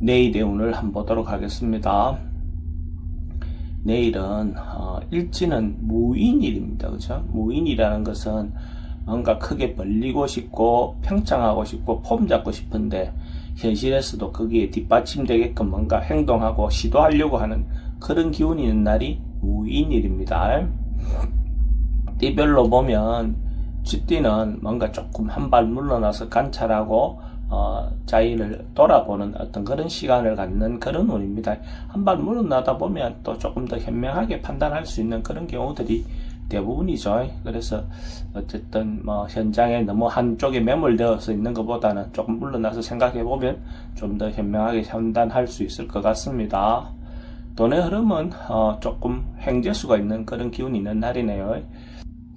4월 9일 내일의 운을 한번 보도록 하겠습니다. 내일은 어, 일지는 무인일입니다. 그죠? 무인이라는 것은 뭔가 크게 벌리고 싶고 평창하고 싶고 폼 잡고 싶은데 현실에서도 거기에 뒷받침되게끔 뭔가 행동하고 시도하려고 하는 그런 기운이 있는 날이 무인일입니다. 띠별로 보면 쥐띠는 뭔가 조금 한 발 물러나서 관찰하고 어, 자기를 돌아보는 어떤 그런 시간을 갖는 그런 운입니다. 한 발 물러나다 보면 또 조금 더 현명하게 판단할 수 있는 그런 경우들이 대부분이죠. 그래서 어쨌든 뭐 현장에 너무 한쪽에 매몰되어서 있는 것보다는 조금 물러나서 생각해 보면 좀 더 현명하게 판단할 수 있을 것 같습니다. 돈의 흐름은 어, 조금 행재수가 있는 그런 기운이 있는 날이네요.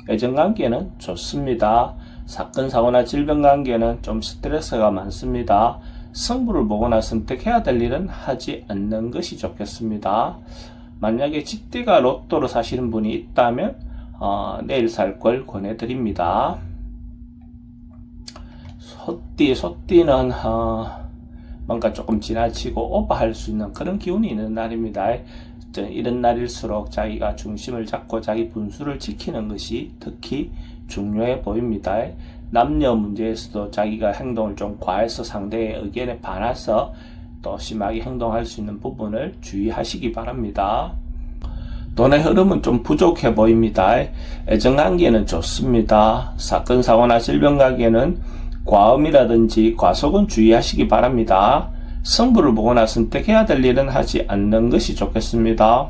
애정관계는 좋습니다. 사건, 사고나 질병 관계는 좀 스트레스가 많습니다. 성부를 보거나 선택해야 될 일은 하지 않는 것이 좋겠습니다. 만약에 집띠가 로또로 사시는 분이 있다면 어, 내일 살 걸 권해드립니다. 소띠, 소띠는 어, 뭔가 조금 지나치고 오버할 수 있는 그런 기운이 있는 날입니다. 이런 날일수록 자기가 중심을 잡고 자기 분수를 지키는 것이 특히 중요해 보입니다. 남녀 문제에서도 자기가 행동을 좀 과해서 상대의 의견에 반해서 또 심하게 행동할 수 있는 부분을 주의하시기 바랍니다. 돈의 흐름은 좀 부족해 보입니다. 애정관계는 좋습니다. 사건, 사고나 질병 관계는 과음이라든지 과속은 주의하시기 바랍니다. 성부를 보거나 선택해야 될 일은 하지 않는 것이 좋겠습니다.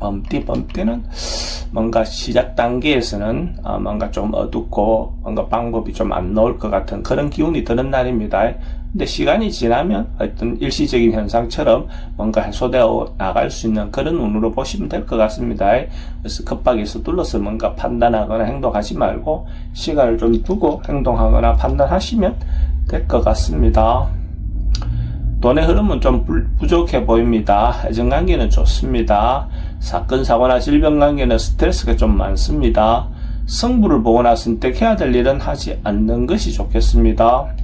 범띠, 범띠는 뭔가 시작 단계에서는 어, 뭔가 좀 어둡고 뭔가 방법이 좀 안 나올 것 같은 그런 기운이 드는 날입니다. 근데 시간이 지나면 어떤 일시적인 현상처럼 뭔가 해소되어 나갈 수 있는 그런 운으로 보시면 될 것 같습니다. 그래서 급하게 서둘러서 뭔가 판단하거나 행동하지 말고 시간을 좀 두고 행동하거나 판단하시면 될 것 같습니다. 돈의 흐름은 좀 부족해 보입니다. 애정관계는 좋습니다. 사건, 사고나 질병 관계는 스트레스가 좀 많습니다. 성부를 보거나 선택해야 될 일은 하지 않는 것이 좋겠습니다.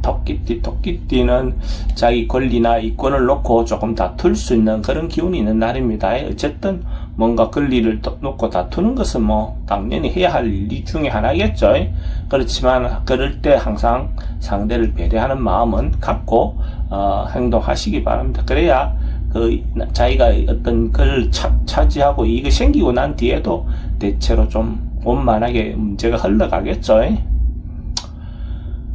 토끼띠, 토끼띠는 자기 권리나 이권을 놓고 조금 다툴 수 있는 그런 기운이 있는 날입니다. 어쨌든 뭔가 권리를 놓고 다투는 것은 뭐 당연히 해야 할 일 중에 하나겠죠. 그렇지만 그럴 때 항상 상대를 배려하는 마음은 갖고 어, 행동하시기 바랍니다. 그래야 그 자기가 어떤 걸 차, 차지하고 이거 생기고 난 뒤에도 대체로 좀 원만하게 문제가 흘러가겠죠.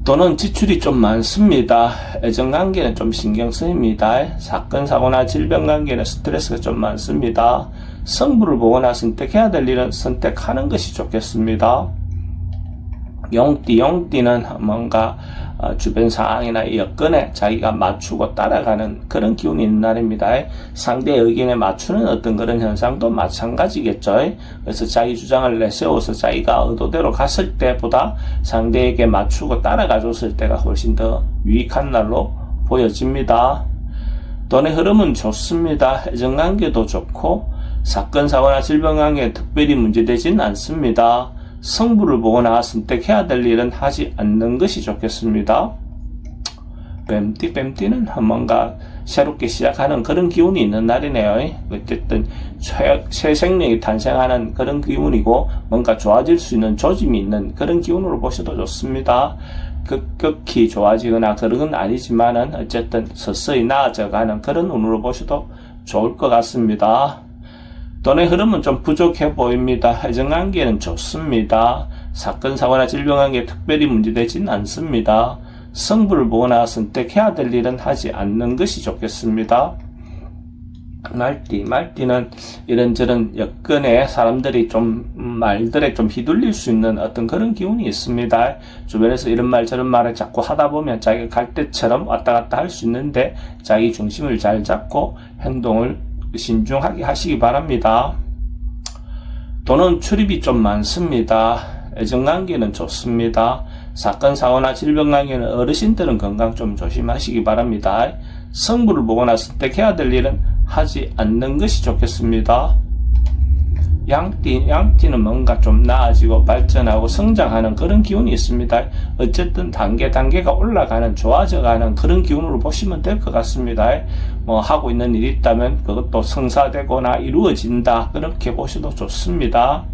돈은 지출이 좀 많습니다. 애정관계는 좀 신경 쓰입니다. 사건, 사고나 질병 관계는 스트레스가 좀 많습니다. 성부를 보거나 선택해야 될 일은 선택하는 것이 좋겠습니다. 용띠, 용띠는 뭔가 어, 주변 상황이나 여건에 자기가 맞추고 따라가는 그런 기운이 있는 날입니다. 상대의 의견에 맞추는 어떤 그런 현상도 마찬가지겠죠. 그래서 자기 주장을 내세워서 자기가 의도대로 갔을 때보다 상대에게 맞추고 따라가 줬을 때가 훨씬 더 유익한 날로 보여집니다. 돈의 흐름은 좋습니다. 애정관계도 좋고 사건, 사고나 질병 관계에 특별히 문제되진 않습니다. 성부를 보거나 선택해야 될 일은 하지 않는 것이 좋겠습니다. 뱀띠, 뱀띠는 뭔가 새롭게 시작하는 그런 기운이 있는 날이네요. 어쨌든 새 생명이 탄생하는 그런 기운이고 뭔가 좋아질 수 있는 조짐이 있는 그런 기운으로 보셔도 좋습니다. 급격히 좋아지거나 그런 건 아니지만은 어쨌든 서서히 나아져가는 그런 운으로 보셔도 좋을 것 같습니다. 돈의 흐름은 좀 부족해 보입니다. 해정관계는 좋습니다. 사건, 사고나 질병 관계 특별히 문제되진 않습니다. 성부를 보거나 선택해야 될 일은 하지 않는 것이 좋겠습니다. 말띠, 말띠는 이런저런 여건에 사람들이 좀 말들에 좀 휘둘릴 수 있는 어떤 그런 기운이 있습니다. 주변에서 이런 말 저런 말을 자꾸 하다 보면 자기가 갈 때처럼 왔다 갔다 할 수 있는데 자기 중심을 잘 잡고 행동을 신중하게 하시기 바랍니다. 돈은 출입이 좀 많습니다. 애정관계는 좋습니다. 사건, 사고나 질병 관계는 어르신들은 건강 좀 조심하시기 바랍니다. 성부를 보거나 선택해야 될 일은 하지 않는 것이 좋겠습니다. 양띠, 양띠는 뭔가 좀 나아지고 발전하고 성장하는 그런 기운이 있습니다. 어쨌든 단계 단계가 올라가는 좋아져가는 그런 기운으로 보시면 될 것 같습니다. 뭐 하고 있는 일이 있다면 그것도 성사되거나 이루어진다 그렇게 보셔도 좋습니다.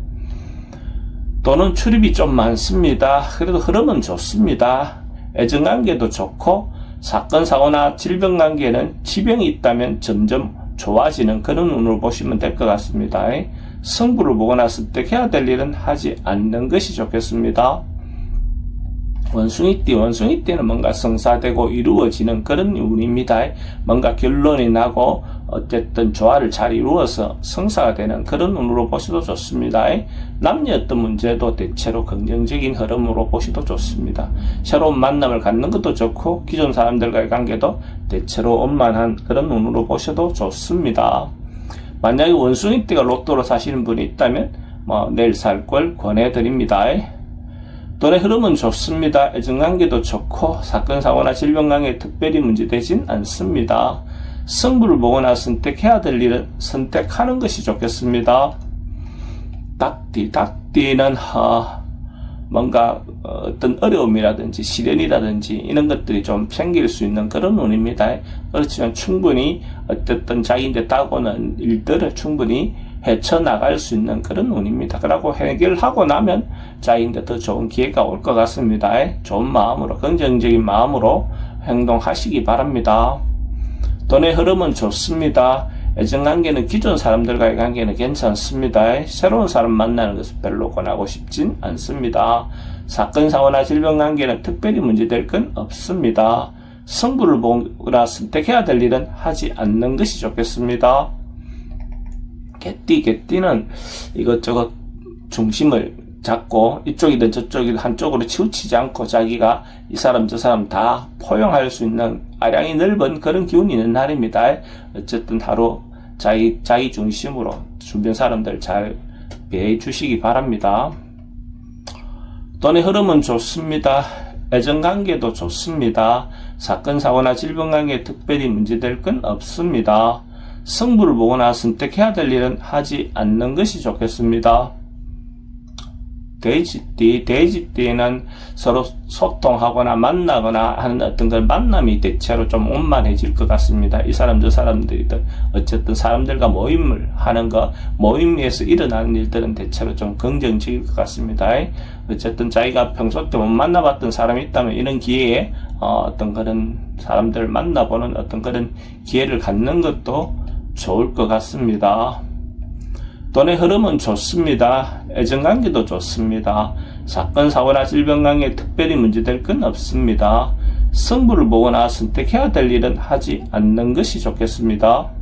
또는 출입이 좀 많습니다. 그래도 흐름은 좋습니다. 애정관계도 좋고 사건 사고나 질병 관계는 지병이 있다면 점점 좋아지는 그런 운으로 보시면 될 것 같습니다. 승부를 보고 났을 때 해야 될 일은 하지 않는 것이 좋겠습니다. 원숭이띠, 원숭이띠는 뭔가 성사되고 이루어지는 그런 운입니다. 뭔가 결론이 나고 어쨌든 조화를 잘 이루어서 성사가 되는 그런 운으로 보셔도 좋습니다. 남녀 어떤 문제도 대체로 긍정적인 흐름으로 보셔도 좋습니다. 새로운 만남을 갖는 것도 좋고 기존 사람들과의 관계도 대체로 원만한 그런 운으로 보셔도 좋습니다. 만약에 원숭이띠가 로또로 사시는 분이 있다면 뭐 내일 살 걸 권해드립니다. 돈의 흐름은 좋습니다. 애정관계도 좋고 사건 사고나 질병 관계 특별히 문제되진 않습니다. 승부를 보거나 선택해야 될 일은 선택하는 것이 좋겠습니다. 닭띠, 닭띠는 어, 뭔가 어떤 어려움이라든지 시련이라든지 이런 것들이 좀 생길 수 있는 그런 운입니다. 그렇지만 충분히 어쨌든 자기인데 따고는 일들을 충분히 헤쳐나갈 수 있는 그런 운입니다. 그러고 해결하고 나면 자기인데 더 좋은 기회가 올 것 같습니다. 좋은 마음으로, 긍정적인 마음으로 행동하시기 바랍니다. 돈의 흐름은 좋습니다. 애정관계는 기존 사람들과의 관계는 괜찮습니다. 새로운 사람 만나는 것을 별로 권하고 싶진 않습니다. 사건, 사고나 질병 관계는 특별히 문제될 건 없습니다. 승부를 보거나 선택해야 될 일은 하지 않는 것이 좋겠습니다. 개띠, 개띠는 이것저것 중심을 잡고 이쪽이든 저쪽이든 한쪽으로 치우치지 않고 자기가 이 사람 저 사람 다 포용할 수 있는 아량이 넓은 그런 기운이 있는 날입니다. 어쨌든 하루 자기, 자기 중심으로 주변 사람들 잘 배해 주시기 바랍니다. 돈의 흐름은 좋습니다. 애정관계도 좋습니다. 사건, 사고나 질병 관계에 특별히 문제될 건 없습니다. 승부를 보거나 선택해야 될 일은 하지 않는 것이 좋겠습니다. 돼지띠, 돼지띠는 서로 소통하거나 만나거나 하는 어떤 그 만남이 대체로 좀 원만해질 것 같습니다. 이 사람, 저 사람들이든 어쨌든 사람들과 모임을 하는 거, 모임에서 일어나는 일들은 대체로 좀 긍정적일 것 같습니다. 어쨌든 자기가 평소 때 못 만나봤던 사람이 있다면 이런 기회에 어, 어떤 그런 사람들을 만나보는 어떤 그런 기회를 갖는 것도 좋을 것 같습니다. 돈의 흐름은 좋습니다. 애정관계도 좋습니다. 사건, 사고나 질병 관계에 특별히 문제될 건 없습니다. 승부를 보거나 선택해야 될 일은 하지 않는 것이 좋겠습니다.